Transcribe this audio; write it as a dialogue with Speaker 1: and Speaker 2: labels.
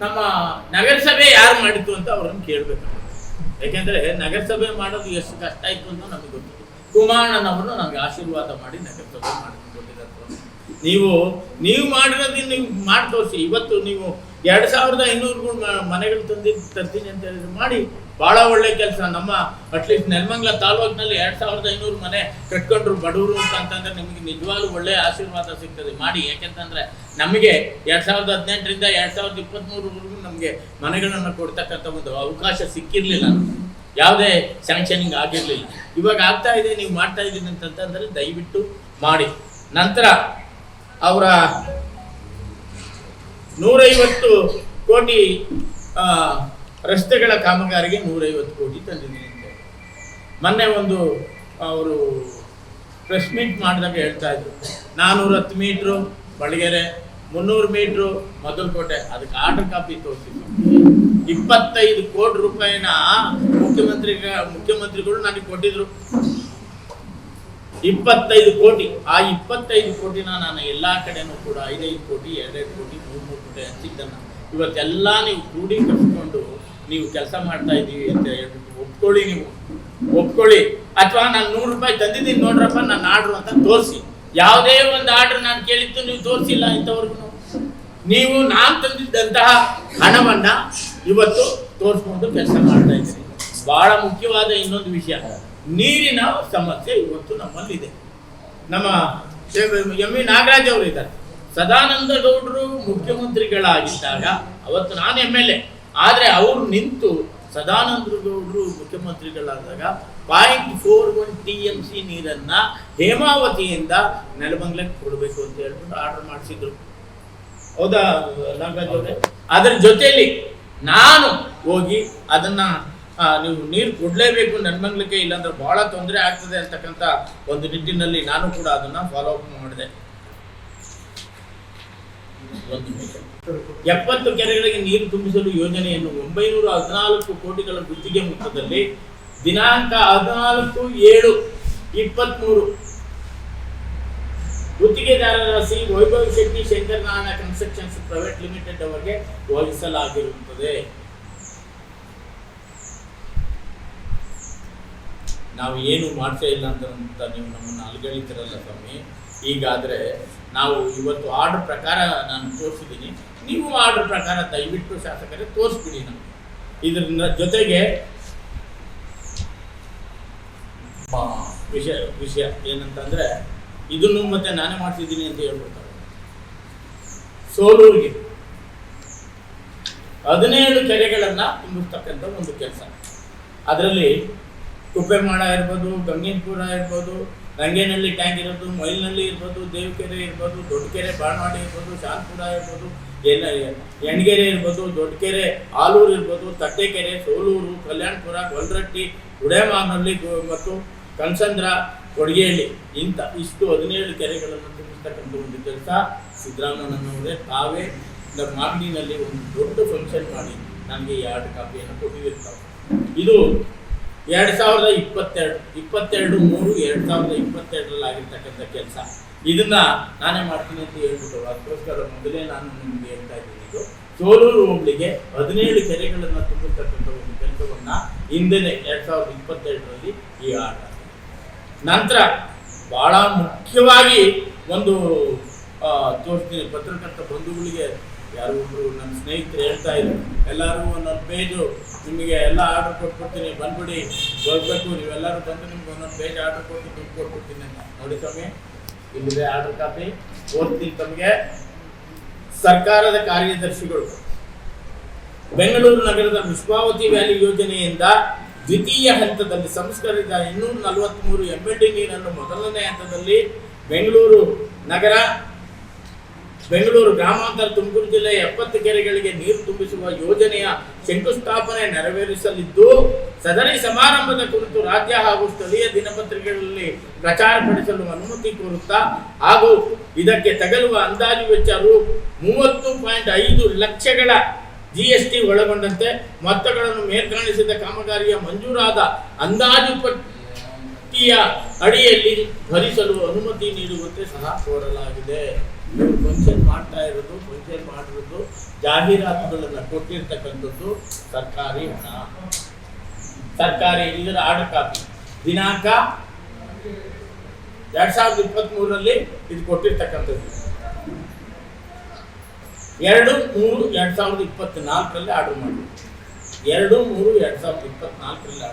Speaker 1: ನಮ್ಮ ನಗರಸಭೆ ಯಾರು ಮಾಡಿತ್ತು ಅಂತ ಅವ್ರನ್ನ ಕೇಳಬೇಕು. ಯಾಕೆಂದ್ರೆ ನಗರಸಭೆ ಮಾಡೋದು ಎಷ್ಟು ಕಷ್ಟ ಆಯ್ತು ಅಂತ ನಮಗೆ ಗೊತ್ತಿದೆ ಕುಮಾರಣ್ಣನವರು ನಮಗೆ ಆಶೀರ್ವಾದ ಮಾಡಿ ನಗರಸಭೆ ಮಾಡಿಕೊಟ್ಟಿದ್ದಾರೆ ಕೊಟ್ಟಿದ್ದಾರೆ ನೀವು ನೀವು ಮಾಡಿರೋದನ್ನ ನೀವು ಮಾಡಿ ತೋರಿಸಿ ಇವತ್ತು ನೀವು ಎರಡು ಸಾವಿರದ ಐನೂರು ಮನೆಗಳು ತಂದಿ ತರ್ತೀನಿ ಅಂತ ಹೇಳಿದ್ರೆ ಮಾಡಿ. ಬಹಳ ಒಳ್ಳೆ ಕೆಲಸ. ನಮ್ಮ ಅಟ್ಲೀಸ್ಟ್ ನೆಲಮಂಗ್ಲ ತಾಲೂಕಿನಲ್ಲಿ ಎರಡ್ ಸಾವಿರದ ಐನೂರು ಮನೆ ಕಟ್ಕೊಂಡ್ರು ಬಡವರು ಅಂತ ಅಂತಂದ್ರೆ ನಿಮಗೆ ನಿಜವಾಗ್ಲೂ ಒಳ್ಳೆ ಆಶೀರ್ವಾದ ಸಿಗ್ತದೆ. ಮಾಡಿ, ಯಾಕೆಂತಂದ್ರೆ ನಮಗೆ ಎರಡ್ ಸಾವಿರದ ಹದಿನೆಂಟರಿಂದ ಎರಡ್ ಸಾವಿರದ ಇಪ್ಪತ್ತ್ಮೂರವರೆಗೂ ನಮಗೆ ಮನೆಗಳನ್ನು ಕೊಡ್ತಕ್ಕಂಥ ಒಂದು ಅವಕಾಶ ಸಿಕ್ಕಿರ್ಲಿಲ್ಲ. ಯಾವುದೇ ಸ್ಯಾಂಕ್ಷನಿಂಗ್ ಆಗಿರಲಿಲ್ಲ. ಇವಾಗ ಆಗ್ತಾ ಇದೆ, ನೀವು ಮಾಡ್ತಾ ಇದ್ದೀನಿ ಅಂತಂತಂದ್ರೆ ದಯವಿಟ್ಟು ಮಾಡಿ. ನಂತರ ಅವರ ನೂರೈವತ್ತು ಕೋಟಿ ರಸ್ತೆಗಳ ಕಾಮಗಾರಿಗೆ ನೂರೈವತ್ತು ಕೋಟಿ ತಂದಿದ್ದೀನಿ ಅಂತ. ಮೊನ್ನೆ ಒಂದು ಅವರು ಪ್ರೆಸ್ ಮೀಟ್ ಮಾಡಿದಾಗ ಹೇಳ್ತಾ ಇದ್ರು ನಾನ್ನೂರ ಹತ್ತು ಮೀಟ್ರು ಬಳಗೆರೆ, ಮುನ್ನೂರು ಮೀಟ್ರು ಮೊದಲಕೋಟೆ, ಅದಕ್ಕೆ ಆರ್ಡರ್ ಕಾಪಿ ತೋರಿಸಿದ್ರು. ಇಪ್ಪತ್ತೈದು ಕೋಟಿ ರೂಪಾಯಿನ ಮುಖ್ಯಮಂತ್ರಿ ಮುಖ್ಯಮಂತ್ರಿಗಳು ನನಗೆ ಕೊಟ್ಟಿದ್ರು. ಇಪ್ಪತ್ತೈದು ಕೋಟಿ, ಆ ಇಪ್ಪತ್ತೈದು ಕೋಟಿನ ನಾನು ಎಲ್ಲಾ ಕಡೆನೂ ಕೂಡ ಐದೈದು ಕೋಟಿ ಎರಡೆರಡು ಕೋಟಿ, ಮೂರು ಮೂರು ಕೋಟಿ ಹಂಚಿದ್ದನ್ನ. ಇವತ್ತೆಲ್ಲ ನೀವು ಕ್ರೋಢೀಕರಿಸ್ಕೊಂಡು ನೀವು ಕೆಲಸ ಮಾಡ್ತಾ ಇದ್ದೀವಿ ಅಂತ ಹೇಳ್ಬಿಟ್ಟು ಒಪ್ಕೊಳ್ಳಿ ನೀವು. ಒಪ್ಕೊಳ್ಳಿ. ಅಥವಾ ನಾನು ನೂರು ರೂಪಾಯಿ ತಂದಿದ್ದೀನಿ ನೋಡ್ರಪ್ಪ, ನಾನು ಆರ್ಡ್ರು ಅಂತ ತೋರಿಸಿ. ಯಾವುದೇ ಒಂದು ಆರ್ಡ್ರ್ ನಾನು ಕೇಳಿದ್ದು ನೀವು ತೋರಿಸಿಲ್ಲ ಇಂಥವ್ರಿಗೂ. ನೀವು ನಾನು ತಂದಿದ್ದಂತಹ ಹಣವನ್ನ ಇವತ್ತು ತೋರಿಸ್ಕೊಂಡು ಕೆಲಸ ಮಾಡ್ತಾ ಇದ್ದೀನಿ ಬಹಳ ಮುಖ್ಯವಾದ ಇನ್ನೊಂದು ವಿಷಯ. ನೀರಿನ ಸಮಸ್ಯೆ ಇವತ್ತು ನಮ್ಮಲ್ಲಿದೆ. ನಮ್ಮ ಎಂ ವಿ ನಾಗರಾಜ್ ಅವರು ಇದ್ದಾರೆ. ಸದಾನಂದ ಗೌಡರು ಮುಖ್ಯಮಂತ್ರಿಗಳಾಗಿದ್ದಾಗ ಅವತ್ತು ನಾನು ಎಂ ಎಲ್ ಎ ಆದರೆ ಅವರು ನಿಂತು ಸದಾನಂದ ಗೌಡರು ಮುಖ್ಯಮಂತ್ರಿಗಳಾದಾಗ point four one T M C ನೀರನ್ನ ಹೇಮಾವತಿಯಿಂದ ನೆಲಮಂಗ್ಲಕ್ಕೆ ಕೊಡಬೇಕು ಅಂತ ಹೇಳ್ಬಿಟ್ಟು ಆರ್ಡರ್ ಮಾಡಿಸಿದ್ರು. ಹೌದಾ ನಾಗರಾಜ್ ಅವರೇ ಅದರ ಜೊತೆಯಲ್ಲಿ ನಾನು ಹೋಗಿ ಅದನ್ನ ನೀವು ನೀರು ಕೊಡಲೇಬೇಕು ನೆಲಮಂಗ್ಲಕ್ಕೆ ಇಲ್ಲಾಂದ್ರೆ ಬಹಳ ತೊಂದರೆ ಆಗ್ತದೆ ಅಂತಕ್ಕಂಥ ಒಂದು ನಿಟ್ಟಿನಲ್ಲಿ ನಾನು ಕೂಡ ಅದನ್ನ ಫಾಲೋ ಅಪ್ ಮಾಡಿದೆ. ಒಂದು. ಎಪ್ಪತ್ತು ಕೆರೆಗಳಿಗೆ ನೀರು ತುಂಬಿಸಲು ಯೋಜನೆಯನ್ನು ಒಂಬೈನೂರ ಹದಿನಾಲ್ಕು ಕೋಟಿಗಳ ಗುತ್ತಿಗೆ ಮೊತ್ತದಲ್ಲಿ ದಿನಾಂಕ ಹದಿನಾಲ್ಕು ಏಳು ಇಪ್ಪತ್ಮೂರು. ಗುತ್ತಿಗೆದಾರರ C Vaibhav Shetty, Shankar Narayana constructions private limited ಅವರಿಗೆ ವಹಿಸಲಾಗಿರುತ್ತದೆ. ನಾವು ಏನು ಮಾಡ್ತಾ ಇಲ್ಲ ಅಂತ ನೀವು ನಮ್ಮನ್ನು ಅಲ್ಗಳಿತಿರಲ್ಲ ಸ್ವಾಮಿ. ಈಗಾದರೆ ನಾವು ಇವತ್ತು ಆರ್ಡರ್ ಪ್ರಕಾರ ನಾನು ತೋರಿಸಿದ್ದೀನಿ. ನೀವು ಆರ್ಡರ್ ಪ್ರಕಾರ ದಯವಿಟ್ಟು ಶಾಸಕರೇ ತೋರಿಸ್ಬಿಡಿ ನಮಗೆ. ಇದ್ರ ಜೊತೆಗೆ ವಿಷಯ ವಿಷಯ ಏನಂತಂದ್ರೆ ಇದನ್ನು ಮತ್ತೆ ನಾನೇ ಮಾಡ್ತಿದ್ದೀನಿ ಅಂತ ಹೇಳ್ಬಿಡ್ತಾರೆ. ಸೋಲೂರಿಗೆ ಹದಿನೇಳು ಕೆರೆಗಳನ್ನು ತುಂಬಿಸ್ತಕ್ಕಂಥ ಒಂದು ಕೆಲಸ. ಅದರಲ್ಲಿ ಕುಪ್ಪೆಮಾಳ ಇರ್ಬೋದು, ಗಂಗೇನ್ಪುರ ಇರ್ಬೋದು ರಂಗೇನಹಳ್ಳಿ ಟ್ಯಾಂಕ್ ಇರೋದು, ಮೊಯ್ಲ್ನಲ್ಲಿ ಇರ್ಬೋದು, ದೇವಕೆರೆ ಇರ್ಬೋದು ದೊಡ್ಡಕೆರೆ ಬಾಣವಾಡಿ ಇರ್ಬೋದು, ಶಾಂತಪುರ ಇರ್ಬೋದು, ಎಲ್ಲ ಎಣ್ಗೆರೆ ಇರ್ಬೋದು ದೊಡ್ಡಕೆರೆ ಆಲೂರು ಇರ್ಬೋದು, ತಟ್ಟೆಕೆರೆ, ಸೋಲೂರು, ಕಲ್ಯಾಣಪುರ, ಗೊಲ್ರಟ್ಟಿ, ಉಡೇಮಾನಹಳ್ಳಿ ಮತ್ತು ಕನ್ಸಂದ್ರ ಕೊಡಗೇಲಿ ಇಂಥ ಇಷ್ಟು ಹದಿನೇಳು ಕೆರೆಗಳನ್ನು ತುಂಬಿಸ್ತಕ್ಕಂಥ ಒಂದು ಕೆಲಸ ಸಿದ್ದರಾಮಯ್ಯನವರೇ. ತಾವೇ ಮಾಗಡಿನಲ್ಲಿ ಒಂದು ದೊಡ್ಡ ಫಂಕ್ಷನ್ ಮಾಡಿ, ನನಗೆ ಎರಡು ಕಾಪಿಯನ್ನು ಕೊಟ್ಟಿರ್ತಾವೆ ಇದು ಎರಡು ಸಾವಿರದ ಇಪ್ಪತ್ತೆರಡು ಇಪ್ಪತ್ತೆರಡು ಮೂರು, ಎರಡು ಸಾವಿರದ ಇಪ್ಪತ್ತೆರಡರಲ್ಲಿ ಆಗಿರ್ತಕ್ಕಂಥ ಕೆಲಸ. ಇದನ್ನ ನಾನೇ ಮಾಡ್ತೀನಿ ಅಂತ ಹೇಳ್ಬಿಟ್ಟು, ಅದಕ್ಕೋಸ್ಕರ ಮೊದಲೇ ನಾನು ನಿಮಗೆ ಹೇಳ್ತಾ ಇದ್ದೀನಿ ಇದು. ಸೋಲೂರು ಹೋಬಳಿಗೆ ಹದಿನೇಳು ಕೆರೆಗಳನ್ನು ತುಂಬಿರ್ತಕ್ಕಂಥ ಒಂದು ಕೆಲಸವನ್ನ ಹಿಂದೆನೆ ಎರಡು ಸಾವಿರದ ಇಪ್ಪತ್ತೆರಡರಲ್ಲಿ ಈ ಆಟ ನಂತರ ಬಹಳ ಮುಖ್ಯವಾಗಿ ಒಂದು ತೋರಿಸ್ತೀನಿ ಪತ್ರಕರ್ತ ಬಂಧುಗಳಿಗೆ ಯಾರು ನನ್ನ ಸ್ನೇಹಿತರು ಹೇಳ್ತಾ ಇದ್ರು, ಎಲ್ಲರೂ ಒಂದೊಂದು ಪೇಜು ನಿಮಗೆ ಎಲ್ಲ ಆರ್ಡರ್ ಕೊಟ್ಬಿಡ್ತೀನಿ, ಬಂದ್ಬಿಡಿ. ಹೋಗ್ಬೇಕು, ನೀವೆಲ್ಲರೂ ಬಂದು ನಿಮ್ಗೆ ಒಂದೊಂದು ಪೇಜ್ ಆರ್ಡರ್ ಕೊಟ್ಟು ದುಡ್ಡು ಕೊಟ್ಬಿಡ್ತೀನಿ ಅಂತ. ನೋಡಿ ಸ್ವಾಮಿ, ಇಲ್ಲಿದೆ ಆರ್ಡರ್ ಕಾಪಿ ಓದ್ತೀನಿ ತಮಗೆ. ಸರ್ಕಾರದ ಕಾರ್ಯದರ್ಶಿಗಳು, ಬೆಂಗಳೂರು ನಗರದ ವಿಶ್ವಾವತಿ ವ್ಯಾಲಿ ಯೋಜನೆಯಿಂದ ದ್ವಿತೀಯ ಹಂತದಲ್ಲಿ ಸಂಸ್ಕರಿಸಿದ ಇನ್ನೂರ ನಲವತ್ತ್ಮೂರು ಮೂರು ಎಲ್ ಡಿ ನೀರನ್ನು ಮೊದಲನೇ ಹಂತದಲ್ಲಿ ಬೆಂಗಳೂರು ನಗರ ಬೆಂಗಳೂರು ಗ್ರಾಮಾಂತರ ತುಮಕೂರು ಜಿಲ್ಲೆಯ ಎಪ್ಪತ್ತು ಕೆರೆಗಳಿಗೆ ನೀರು ತುಂಬಿಸುವ ಯೋಜನೆಯ ಶಂಕುಸ್ಥಾಪನೆ ನೆರವೇರಿಸಲಿದ್ದು, ಸದರಿ ಸಮಾರಂಭದ ಕುರಿತು ರಾಜ್ಯ ಹಾಗೂ ಸ್ಥಳೀಯ ದಿನಪತ್ರಿಕೆಗಳಲ್ಲಿ ಪ್ರಚಾರಪಡಿಸಲು ಅನುಮತಿ ಕೋರುತ್ತಾ ಹಾಗೂ ಇದಕ್ಕೆ ತಗಲುವ ಅಂದಾಜು ವೆಚ್ಚ ರು ಮೂವತ್ತು ಲಕ್ಷಗಳ ಜಿಎಸ್ಟಿ ಒಳಗೊಂಡಂತೆ. ಮೊತ್ತಗಳನ್ನು ಮೇಲ್ಕಾಣಿಸಿದ ಕಾಮಗಾರಿಯ ಮಂಜೂರಾದ ಅಂದಾಜು ಪಟ್ಟಿಯ ಅಡಿಯಲ್ಲಿ ಧರಿಸಲು ಅನುಮತಿ ನೀಡುವಂತೆ ಸಹ ಕೋರಲಾಗಿದೆ. ಫಂಕ್ಷನ್ ಮಾಡ್ತಾ ಇರೋದು, ಫಂಕ್ಷನ್ ಮಾಡಿರೋದು ಜಾಹೀರಾತುಗಳನ್ನು ಕೊಟ್ಟಿರ್ತಕ್ಕಂಥದ್ದು ಸರ್ಕಾರಿ ಹಣ. ಸರ್ಕಾರಿ ಇದರ ಆರ್ಡರ್ ಕಾಪಿ. ದಿನಾಂಕ ಎರಡ್ ಸಾವಿರದ ಇಪ್ಪತ್ತ್ ಮೂರರಲ್ಲಿ ಇದು ಕೊಟ್ಟಿರ್ತಕ್ಕಂಥದ್ದು. ಎರಡು ಮೂರು ಎರಡ್ ಸಾವಿರದ ಇಪ್ಪತ್ನಾಲ್ಕರಲ್ಲಿ ಆರ್ಡರ್ ಮಾಡಿ ಎರಡು ಮೂರು ಎರಡ್ ಸಾವಿರದ ಇಪ್ಪತ್ನಾಲ್ಕರಲ್ಲಿ